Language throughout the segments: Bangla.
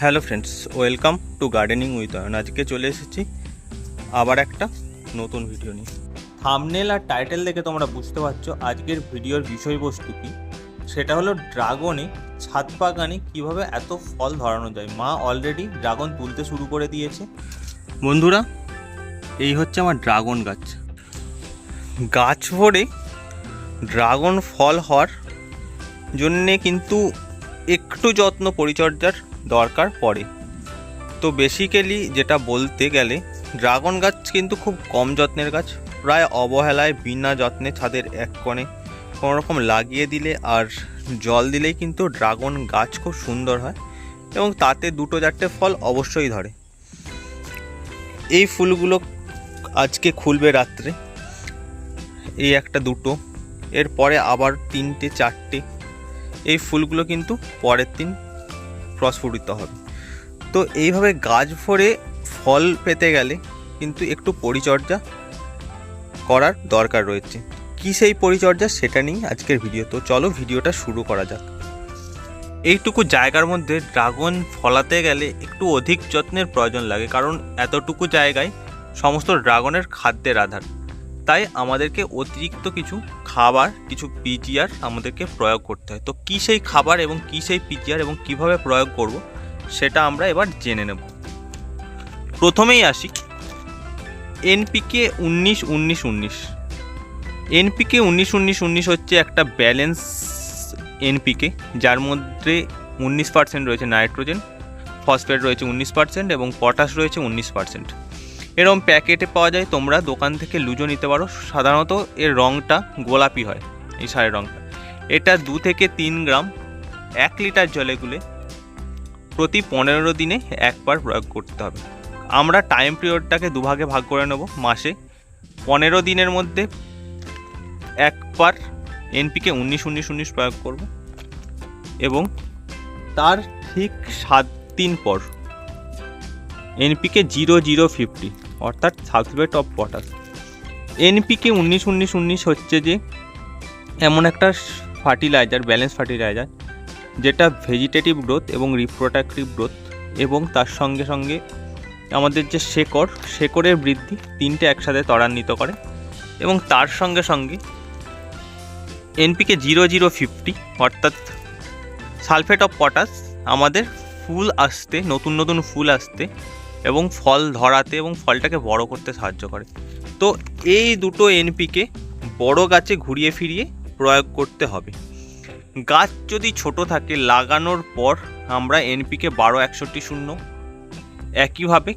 Hello friends, welcome to gardening with Ayan. আজকে চলে এসেছি আবার একটা নতুন ভিডিও নিয়ে। থামনেল আর টাইটেল দেখে তোমরা বুঝতে পারছ আজকের ভিডিওর বিষয়বস্তু কি। সেটা হলো ড্রাগনে ছাদ বাগানে কীভাবে এত ফল ধরানো যায়। মা অলরেডি ড্রাগন তুলতে শুরু করে দিয়েছে। বন্ধুরা, এই হচ্ছে আমার ড্রাগন গাছ। গাছ ভরে ড্রাগন ফল হওয়ার জন্যে কিন্তু একটু যত্ন পরিচর্যার দরকার পড়ে। তো বেসিক্যালি যেটা বলতে গেলে ড্রাগন গাছ কিন্তু খুব কম যত্নের গাছ, প্রায় অবহেলায় বিনা যত্নে ছাদের এক কোণে। কোনো রকম লাগিয়ে দিলে আর জল দিলেই কিন্তু ড্রাগন গাছ খুব সুন্দর হয় এবং তাতে দুটো চারটে ফল অবশ্যই ধরে। এই ফুলগুলো আজকে খুলবে রাত্রে। এই একটা দুটো, এরপরে আবার তিনটে, চারটে। এই ফুলগুলো কিন্তু পরের দিন প্রস্ফুটিত হবে তো এইভাবে গাছ ভরে ফল পেতে গেলে কিন্তু একটু পরিচর্যা করার দরকার রয়েছে। কী সেই পরিচর্যা সেটা নিয়ে আজকের ভিডিও। তো চলো ভিডিওটা শুরু করা যাক। এইটুকু জায়গার মধ্যে ড্রাগন ফলাতে গেলে একটু অধিক যত্নের প্রয়োজন লাগে, কারণ এতটুকু জায়গায় সমস্ত ড্রাগনের খাদ্যের আধার। তাই আমাদেরকে অতিরিক্ত কিছু খাবার, কিছু পিজিআর আমাদেরকে প্রয়োগ করতে হয়। তো কী সেই খাবার এবং কী সেই পিজিআর এবং কীভাবে প্রয়োগ করব সেটা আমরা এবার জেনে নেব। প্রথমেই আসি এনপিকে উনিশ উনিশ উনিশ। এনপিকে উনিশ উনিশ উনিশ হচ্ছে একটা ব্যালেন্স এনপিকে, যার মধ্যে উনিশ পার্সেন্ট রয়েছে নাইট্রোজেন ফসফেট রয়েছে উনিশ পার্সেন্ট এবং পটাশ রয়েছে উনিশ পার্সেন্ট এরম প্যাকেটে পাওয়া যায়, তোমরা দোকান থেকে লুজো নিতে পারো। সাধারণত এর রঙটা গোলাপি হয়, এই সারের রঙটা এটা দু থেকে তিন গ্রাম, এক লিটার জলে গুলে প্রতি পনেরো দিনে একবার প্রয়োগ করতে হবে। আমরা টাইম পিরিয়ডটাকে দুভাগে ভাগ করে নেব, মাসে পনেরো দিনের মধ্যে একবার এনপিকে উনিশ উনিশ উনিশ প্রয়োগ করব এবং তার ঠিক সাত দিন পর এনপিকে জিরো জিরো ফিফটি। অর্থাৎ সালফেট অফ পটাশ। এনপিকে উনিশ উনিশ উনিশ হচ্ছে যে এমন একটা ফার্টিলাইজার, ব্যালেন্স ফার্টিলাইজার, যেটা ভেজিটেটিভ গ্রোথ এবং রিপ্রোডাক্টিভ গ্রোথ এবং তার সঙ্গে সঙ্গে আমাদের যে শেকড়, শেকড়ের বৃদ্ধি তিনটে একসাথে ত্বরান্বিত করে এবং তার সঙ্গে সঙ্গে এনপিকে জিরো জিরো ফিফটি অর্থাৎ সালফেট অফ পটাশ আমাদের ফুল আসতে, নতুন নতুন ফুল আসতে এবং ফল ধরাতে এবং ফলটাকে বড় করতে সাহায্য করে। তো এই দুটো এনপিকে বড় গাছে ঘুরিয়ে ফিরিয়ে প্রয়োগ করতে হবে। গাছ যদি ছোট থাকে, লাগানোর পর আমরা এনপিকে বারো একষট্টি শূন্য একইভাবে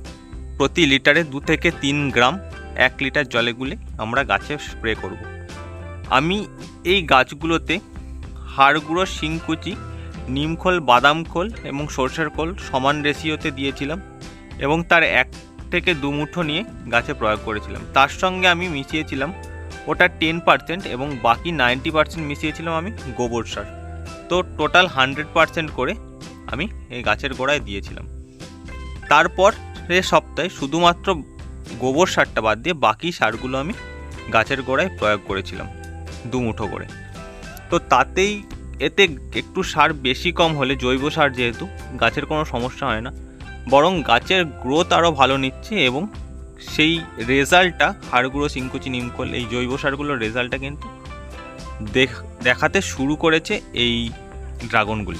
প্রতি লিটারে দু থেকে তিন গ্রাম এক লিটার জলে গুলে আমরা গাছে স্প্রে করব। আমি এই গাছগুলোতে হাড় গুঁড়ো শিংকুচি, নিমখোল বাদাম খোল এবং সর্ষের খোল সমান রেশিওতে দিয়েছিলাম। এবং তার এক থেকে দু মুঠো নিয়ে গাছে প্রয়োগ করেছিলাম। তার সঙ্গে আমি মিশিয়েছিলাম ওটা টেন পার্সেন্ট এবং বাকি নাইনটি পার্সেন্ট মিশিয়েছিলাম আমি গোবর সার। তো টোটাল হান্ড্রেড পার্সেন্ট করে আমি এই গাছের গোড়ায় দিয়েছিলাম। তারপর এ সপ্তাহে শুধুমাত্র গোবর সারটা বাদ দিয়ে বাকি সারগুলো আমি গাছের গোড়ায় প্রয়োগ করেছিলাম দু মুঠো করে। তো তাতেই এতে একটু সার বেশি কম হলে জৈব সার যেহেতু গাছের কোনো সমস্যা হয় না। বরং গাছের গ্রোথ আরও ভালো নিচ্ছে এবং সেই রেজাল্টটা, হাড়গুঁড়ো সিংকুচি নিমকল, এই জৈব সারগুলোর রেজাল্টটা কিন্তু দেখ, দেখাতে শুরু করেছে এই ড্রাগনগুলি।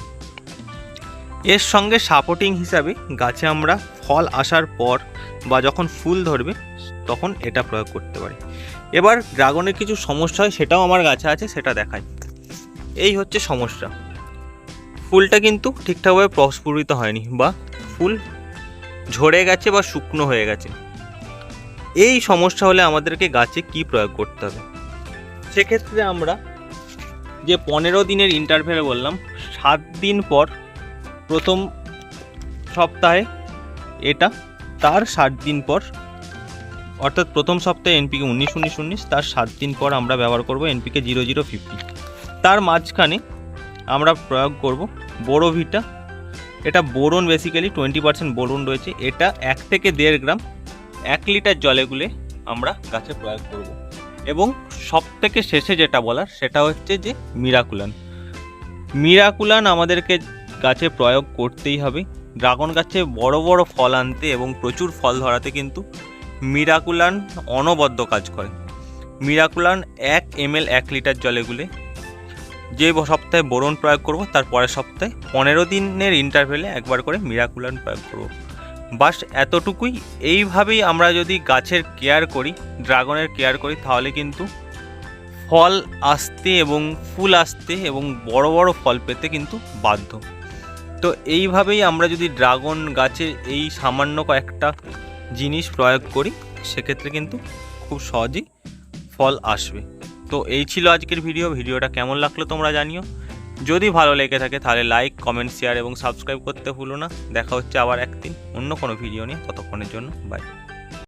এর সঙ্গে সাপোর্টিং হিসাবে গাছে আমরা ফল আসার পর বা যখন ফুল ধরবে, তখন এটা প্রয়োগ করতে পারি। এবার ড্রাগনের কিছু সমস্যা হয়, সেটাও আমার গাছে আছে, সেটা দেখাই। এই হচ্ছে সমস্যা। ফুলটা কিন্তু ঠিকঠাকভাবে প্রস্ফুরিত হয়নি বা ফুল ঝরে গেছে বা শুকনো হয়ে গেছে। এই সমস্যা হলে আমাদেরকে গাছে কি প্রয়োগ করতে হবে? সেক্ষেত্রে আমরা যে পনেরো দিনের ইন্টারভেলে বললাম, সাত দিন পর প্রথম সপ্তাহে এটা, তার ষাট দিন পর, অর্থাৎ প্রথম সপ্তাহে এনপিকে উনিশ উনিশ উনিশ, তার সাত দিন পর আমরা ব্যবহার করব এনপিকে জিরো জিরো ফিফটি তার মাঝখানে আমরা প্রয়োগ করব বোরোভিটা এটা boron basically twenty percent boron রয়েছে। এটা এক থেকে দেড় গ্রাম, এক লিটার জলে গুলে আমরা গাছে প্রয়োগ করব। এবং সব থেকে শেষে যেটা বলার, সেটা হচ্ছে যে মিরাকুলান। মিরাকুলান আমাদেরকে গাছে প্রয়োগ করতেই হবে। ড্রাগন গাছে বড় বড় ফল আনতে এবং প্রচুর ফল ধরাতে কিন্তু মিরাকুলান অনবদ্য কাজ করে। মিরাকুলান এক এম এক লিটার জলে গুলে যে সপ্তাহে বোরন প্রয়োগ করব, তার পরের সপ্তাহে পনেরো দিনের ইন্টারভেলে একবার করে মিরাকুলান প্রয়োগ করব। বাস এতটুকুই। এইভাবেই আমরা যদি গাছের কেয়ার করি ড্রাগনের কেয়ার করি, তাহলে কিন্তু ফল আসতে এবং ফুল আসতে এবং বড় বড় ফল পেতে কিন্তু বাধ্য। তো এইভাবেই আমরা যদি ড্রাগন গাছের এই সামান্য কয়েকটা জিনিস প্রয়োগ করি, সেক্ষেত্রে কিন্তু খুব সহজেই ফল আসবে। তো এই ছিল আজকের ভিডিও। ভিডিওটা কেমন লাগল তোমরা জানিও। যদি ভালো লেগে থাকে তাহলে লাইক কমেন্ট শেয়ার এবং সাবস্ক্রাইব করতে ভুলো না। দেখা হচ্ছে আবার একদিন অন্য কোনো ভিডিও নিয়ে। ততক্ষণের জন্য বাই